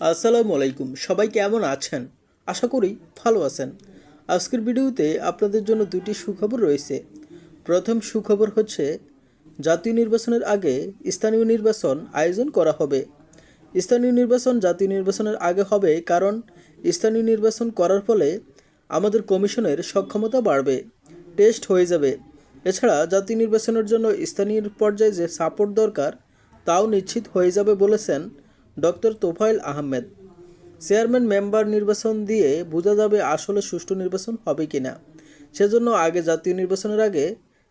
আসসালামু আলাইকুম। সবাই কেমন আছেন? আশা করি ভালো আছেন। আজকের ভিডিওতে আপনাদের জন্য দুটি সুখবর রয়েছে। প্রথম সুখবর হচ্ছে, জাতীয় নির্বাচনের আগে স্থানীয় নির্বাচন আয়োজন করা হবে। স্থানীয় নির্বাচন জাতীয় নির্বাচনের আগে হবে কারণ স্থানীয় নির্বাচন করার ফলে আমাদের কমিশনের সক্ষমতা বাড়বে, টেস্ট হয়ে যাবে। এছাড়া জাতীয় নির্বাচনের জন্য স্থানীয় পর্যায়ে যে সাপোর্ট দরকার, তাও নিশ্চিত হয়ে যাবে বলেছেন doctor Tofail Ahmed. Chairman member নির্বাচন দিয়ে বোঝা যাবে আসলে সুষ্ঠু নির্বাচন হবে কিনা সেজন্য আগে জাতীয় নির্বাচনের আগে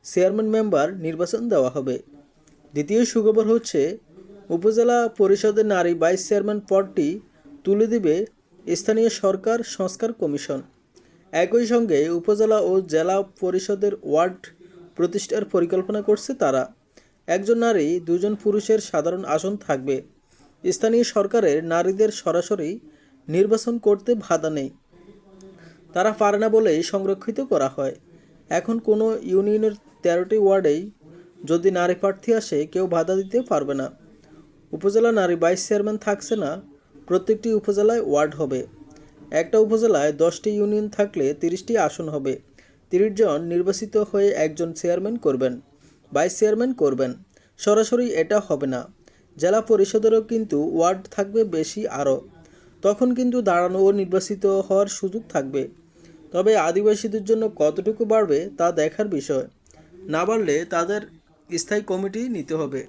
চেয়ারম্যান মেম্বার নির্বাচন দেওয়া হবে। দ্বিতীয় সুখবর হচ্ছে, উপজেলা পরিষদের নারী ভাইস চেয়ারম্যান পদটি তুলে দিবে স্থানীয় সরকার সংস্কার কমিশন। একই সঙ্গে উপজেলা ও জেলা পরিষদের ওয়ার্ড প্রতিষ্ঠার পরিকল্পনা করছে তারা। একজন নারী, দুজন পুরুষের সাধারণ আসন থাকবে। স্থানীয় সরকারের নারীদের সরাসরি নির্বাচন করতে বাধা নেই। তারা পারে না বলেই সংরক্ষিত করা হয়। এখন কোনো ইউনিয়নের তেরোটি ওয়ার্ডেই যদি নারী প্রার্থী আসে, কেউ বাধা দিতে পারবে না। উপজেলা নারী ভাইস চেয়ারম্যান থাকছে না, প্রত্যেকটি উপজেলায় ওয়ার্ড হবে। একটা উপজেলায় দশটি ইউনিয়ন থাকলে তিরিশটি আসন হবে। তিরিশ জন নির্বাচিত হয়ে একজন চেয়ারম্যান করবেন, ভাইস চেয়ারম্যান করবেন। সরাসরি এটা হবে না। জেলা পরিষদেরও কিন্তু ওয়ার্ড থাকবে বেশি আরও। তখন কিন্তু দাঁড়ানো ও নির্বাচিত হওয়ার সুযোগ থাকবে। তবে আদিবাসীদের জন্য কতটুকু বাড়বে তা দেখার বিষয়। না বাড়লে তাদের স্থায়ী কমিটি নিতে হবে।